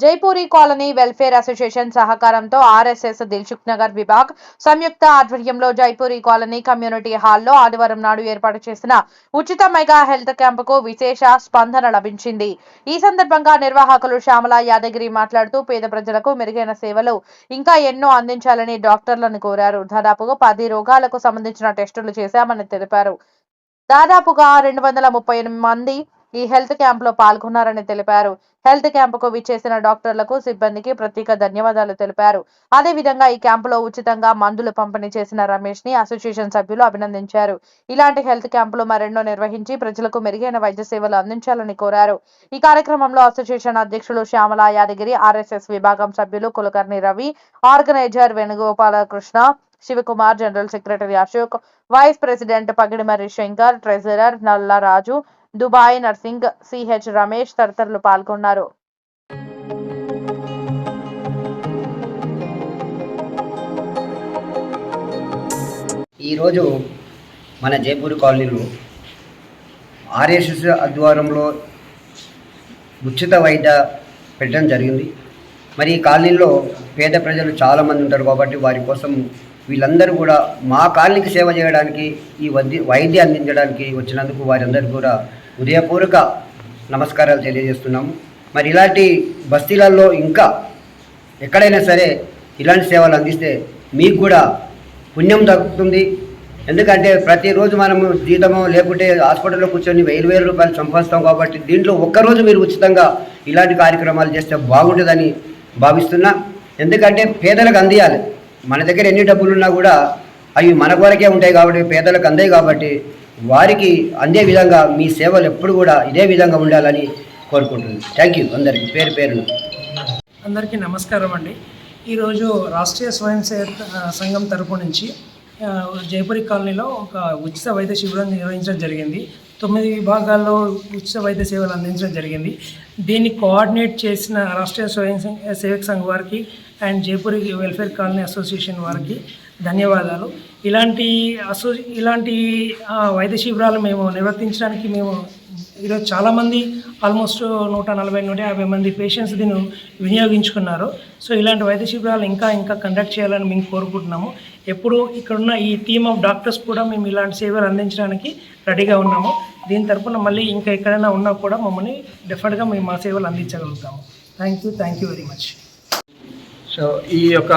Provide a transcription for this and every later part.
Jaipuri colony welfare association సహకారంతో RSS Dilsukh Nagar విభాగ్ సంయుక్త ఆధ్వర్యంలో జైపూరి కాలనీ కమ్యూనిటీ హాల్లో ఆదివారం నాడు ఏర్పాటు చేసిన ఉచిత మెగా హెల్త్ క్యాంపుకు విశేష స్పందన లభించింది. ఈ సందర్భంగా నిర్వాహకులు శ్యామల యాదగిరి మాట్లాడుతూ పేద ప్రజలకు మెరుగైన సేవలు ఇంకా ఎన్నో అందించాలని డాక్టర్లను కోరారు. దాదాపుగా పది రోగాలకు సంబంధించిన టెస్టులు చేశామని తెలిపారు. దాదాపుగా రెండు వందల ముప్పై ఎనిమిది మంది ఈ హెల్త్ క్యాంప్లో పాల్గొన్నారని తెలిపారు. హెల్త్ క్యాంపుకు విచ్చేసిన డాక్టర్లకు సిబ్బందికి ప్రత్యేక ధన్యవాదాలు తెలిపారు. అదేవిధంగా ఈ క్యాంపులో ఉచితంగా మందులు పంపిణీ చేసిన రమేష్ని అసోసియేషన్ సభ్యులు అభినందించారు. ఇలాంటి హెల్త్ క్యాంపులు మరెన్నో నిర్వహించి ప్రజలకు మెరుగైన వైద్య సేవలు అందించాలని కోరారు. ఈ కార్యక్రమంలో అసోసియేషన్ అధ్యక్షులు శ్యామల యాదగిరి ఆర్ఎస్ఎస్ విభాగం సభ్యులు Kulkarni Ravi organiser Venugopalakrishna Shivakumar general secretary Ashok vice president Pagidimarri Shankar treasurer Nallaraju Dubai Narsing CH Ramesh తదితరులు పాల్గొన్నారు. ఈరోజు మన జైపూర్ కాలనీలో ఆర్ఎస్ఎస్ ఆధ్వర్యంలో ఉచిత వైద్య పెట్టడం జరిగింది. మరి ఈ కాలనీలో పేద ప్రజలు చాలామంది ఉంటారు కాబట్టి వారి కోసం వీళ్ళందరూ కూడా మా కాలనీకి సేవ చేయడానికి ఈ వైద్య వైద్యం అందించడానికి వచ్చినందుకు వారందరూ కూడా ఉదయపూర్వక నమస్కారాలు తెలియజేస్తున్నాము. మరి ఇలాంటి బస్తీలలో ఇంకా ఎక్కడైనా సరే ఇలాంటి సేవలు అందిస్తే మీకు కూడా పుణ్యం దక్కుతుంది. ఎందుకంటే ప్రతిరోజు మనము జీతము లేకుంటే హాస్పిటల్లో కూర్చొని వేలు వేల రూపాయలు సంపాదిస్తాం కాబట్టి దీంట్లో ఒక్కరోజు మీరు ఉచితంగా ఇలాంటి కార్యక్రమాలు చేస్తే బాగుంటుందని భావిస్తున్నా. ఎందుకంటే పేదలకు అందియాలి. మన దగ్గర ఎన్ని డబ్బులు ఉన్నా కూడా అవి మన కొరకే ఉంటాయి కాబట్టి పేదలకు అందాయి కాబట్టి వారికి అందే విధంగా మీ సేవలు ఎప్పుడు కూడా ఇదే విధంగా ఉండాలని కోరుకుంటున్నాను. థ్యాంక్ యూ అందరికీ పేరు పేరును. అందరికీ నమస్కారం అండి. ఈరోజు రాష్ట్రీయ స్వయం సేవ సంఘం తరపు నుంచి ఆ, కాలనీలో ఒక ఉచిత వైద్య శిబిరం నిర్వహించడం జరిగింది. తొమ్మిది విభాగాల్లో ఉచిత వైద్య సేవలు అందించడం జరిగింది. దీన్ని కోఆర్డినేట్ చేసిన రాష్ట్రీయ స్వయం సంఘ- సేవక సంఘ్ వారికి and Jaipur welfare colony association వారికి ధన్యవాదాలు. ఇలాంటి అసో ఇలాంటి వైద్య శిబిరాలు మేము నిర్వర్తించడానికి మేము ఈరోజు చాలామంది ఆల్మోస్ట్ నూట నలభై నూట యాభై మంది పేషెంట్స్ దీన్ని వినియోగించుకున్నారు. సో ఇలాంటి వైద్య శిబిరాలు ఇంకా ఇంకా కండక్ట్ చేయాలని మేము కోరుకుంటున్నాము. ఎప్పుడు ఇక్కడున్న ఈ టీమ్ ఆఫ్ డాక్టర్స్ కూడా మేము ఇలాంటి సేవలు అందించడానికి రెడీగా ఉన్నాము. దీని తరఫున మళ్ళీ ఇంకా ఎక్కడైనా ఉన్నా కూడా మమ్మల్ని డెఫినెట్గా మేము మా సేవలు అందించగలుగుతాము. Thank you thank you very much so ఈ యొక్క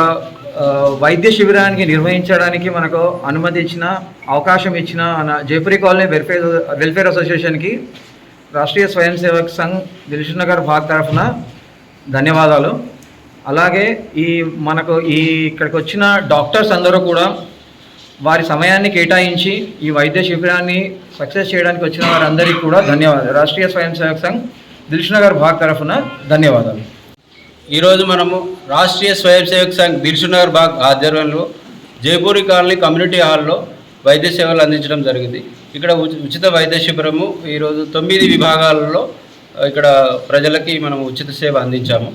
వైద్య శిబిరానికి నిర్వహించడానికి మనకు అనుమతి ఇచ్చిన అవకాశం ఇచ్చిన మన జైపురి కాలనీ వెల్ఫేర్ వెల్ఫేర్ అసోసియేషన్కి రాష్ట్రీయ స్వయం సేవక్ సంఘ్ దిల్షునగర్ భాగ్ తరఫున ధన్యవాదాలు. అలాగే ఈ మనకు ఈ ఇక్కడికి వచ్చిన డాక్టర్స్ అందరూ కూడా వారి సమయాన్ని కేటాయించి ఈ వైద్య శిబిరాన్ని సక్సెస్ చేయడానికి వచ్చిన వారందరికీ కూడా ధన్యవాదాలు. రాష్ట్రీయ స్వయం సేవక్ సంఘ్ దిల్షునగర్ భాగ్ తరఫున ధన్యవాదాలు. ఈరోజు మనము రాష్ట్రీయ స్వయం సేవక్ సంఘ్ బిర్సునగర్ బాగ్ ఆధ్వర్యంలో జైపూరి కాలనీ కమ్యూనిటీ హాల్లో వైద్య సేవలు అందించడం జరిగింది. ఇక్కడ ఉచి- ఉచిత వైద్య శిబిరము ఈరోజు తొమ్మిది విభాగాలలో ఇక్కడ ప్రజలకి మనం ఉచిత సేవ అందించాము.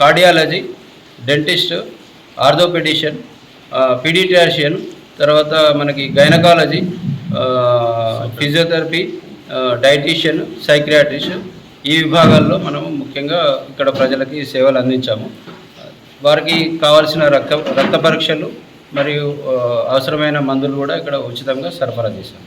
కార్డియాలజీ డెంటిస్ట్ ఆర్థోపెడిషియన్ పీడియాట్రిషియన్ తర్వాత మనకి గైనకాలజీ ఫిజియోథెరపీ డైటీషియన్ సైక్రియాట్రిస్ట్ ఈ విభాగాల్లో మనము ముఖ్యంగా ఇక్కడ ప్రజలకి సేవలు అందించాము. వారికి కావాల్సిన రక్త రక్త పరీక్షలు మరియు అవసరమైన మందులు కూడా ఇక్కడ ఉచితంగా సరఫరా చేశాము.